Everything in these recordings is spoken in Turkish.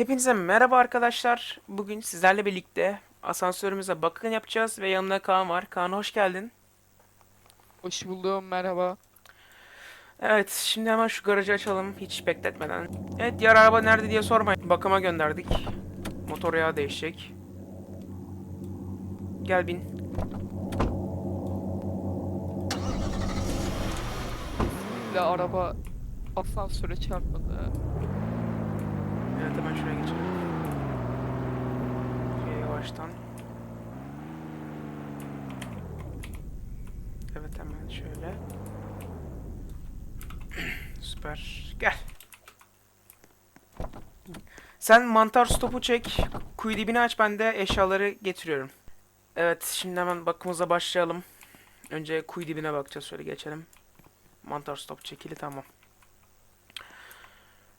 Hepinize merhaba arkadaşlar. Bugün sizlerle birlikte asansörümüze bakım yapacağız ve yanımda Kaan var. Kaan hoş geldin. Hoş buldum, merhaba. Evet, şimdi hemen şu garajı açalım hiç bekletmeden. Evet, diğer araba nerede diye sormayın. Bakıma gönderdik. Motor yağı değişecek. Gel bin. Ve araba asansöre çarpmadı. Evet, hemen şuraya geçelim. Şöyle yavaştan. Evet, hemen şöyle. Süper. Gel. Sen mantar stopu çek. Kuyu dibini aç ben de eşyaları getiriyorum. Evet şimdi hemen bakımıza başlayalım. Önce kuyu dibine bakacağız. Şöyle geçelim. Mantar stop çekili tamam.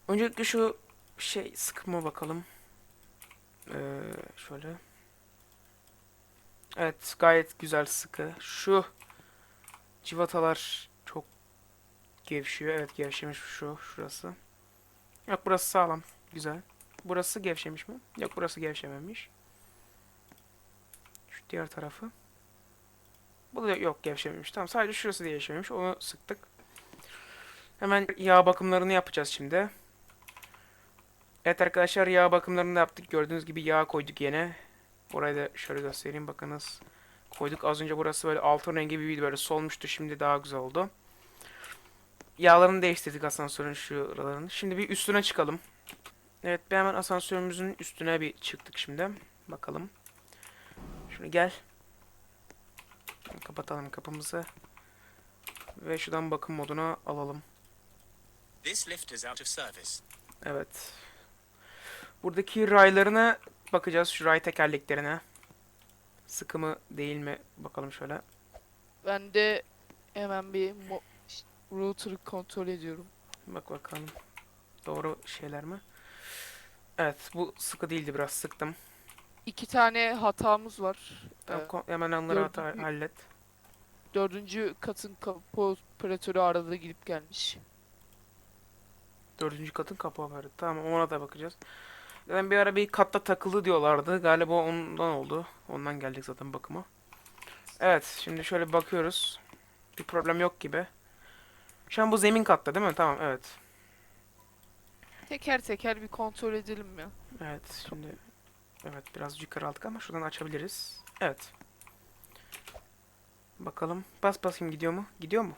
Öncelikle şu şey sıkıma bakalım. Ee, şöyle. Evet gayet güzel sıkı. Şu civatalar çok gevşiyor. Evet gevşemiş şu şurası. Yok burası sağlam. Güzel. Burası gevşemiş mi? Yok burası gevşememiş. Şu diğer tarafı. Bu da yok gevşememiş. Tamam sadece şurası gevşememiş. Onu sıktık. Hemen yağ bakımlarını yapacağız şimdi. Evet arkadaşlar yağ bakımlarını da yaptık. Gördüğünüz gibi yağ koyduk yine. Orayı da şöyle göstereyim bakınız. Koyduk az önce burası böyle altın rengi bir böyle solmuştu. Şimdi daha güzel oldu. Yağlarını değiştirdik asansörün şuralarını. Şimdi bir üstüne çıkalım. Evet bir hemen asansörümüzün üstüne bir çıktık şimdi. Bakalım. Şunu gel. Kapatalım kapımızı. Ve şuradan bakım moduna alalım. This lift is out of service. Evet. Buradaki raylarına bakacağız. Şu ray tekerleklerine. Sıkı mı değil mi? Bakalım şöyle. Ben de hemen bir router'ı kontrol ediyorum. Bak bakalım. Doğru şeyler mi? Evet bu sıkı değildi biraz sıktım. İki tane hatamız var. Tamam, Ee, hemen onları hata hallet. dördüncü katın kapı operatörü arada gidip gelmiş. Dördüncü katın kapağı vardı. Tamam ona da bakacağız. Zaten bir ara bir katta takıldı diyorlardı. Galiba ondan oldu. Ondan geldik zaten bakıma. Evet şimdi şöyle bakıyoruz. Bir problem yok gibi. Şu an bu zemin katta değil mi? Tamam evet. Teker teker bir kontrol edelim mi? Evet şimdi evet biraz yukarı aldık ama şuradan açabiliriz. Evet. Bakalım. Bas basayım gidiyor mu? Gidiyor mu?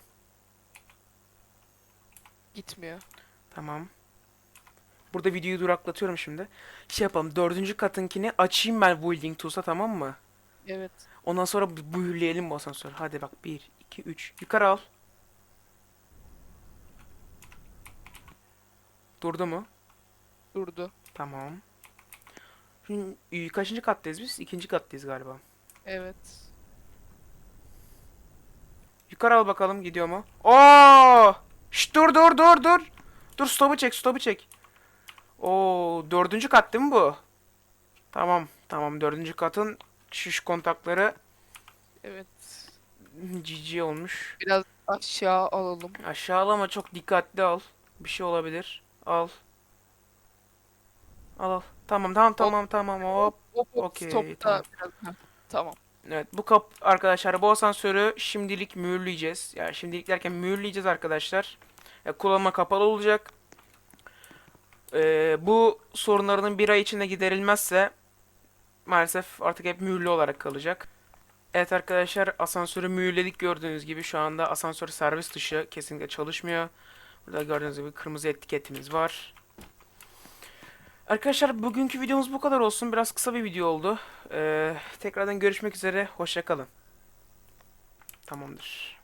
Gitmiyor. Tamam. Burada videoyu duraklatıyorum şimdi. Şey yapalım. Dördüncü katınkini açayım ben Wielding Tools'a tamam mı? Evet. Ondan sonra büyüleyelim bu asansörü. Hadi bak 1, 2, 3. Yukarı al. Durdu mu? Durdu. Tamam. Şimdi kaçıncı kattayız biz? İkinci kattayız galiba. Evet. Yukarı al bakalım gidiyor mu? Oo! Şşt dur dur dur dur. Dur stopu çek stopu çek. Oo dördüncü kat değil mi bu? Tamam tamam dördüncü katın şiş kontakları Evet. cici olmuş. Biraz aşağı alalım. Aşağı al ama çok dikkatli al. Bir şey olabilir. Al. Al al. Tamam tamam tamam tamam hop. Hop hop Okey, stopta tamam. biraz. Heh, Tamam. Evet bu kap arkadaşlar bu asansörü şimdilik mühürleyeceğiz. Yani şimdilik derken mühürleyeceğiz arkadaşlar. Ya, kullanıma kapalı olacak. Ee, bu sorunlarının bir ay içinde giderilmezse maalesef artık hep mühürlü olarak kalacak. Evet arkadaşlar asansörü mühürledik gördüğünüz gibi şu anda asansör servis dışı kesinlikle çalışmıyor. Burada gördüğünüz gibi kırmızı etiketimiz var. Arkadaşlar bugünkü videomuz bu kadar olsun. Biraz kısa bir video oldu. Ee, tekrardan görüşmek üzere. Hoşça kalın. Tamamdır.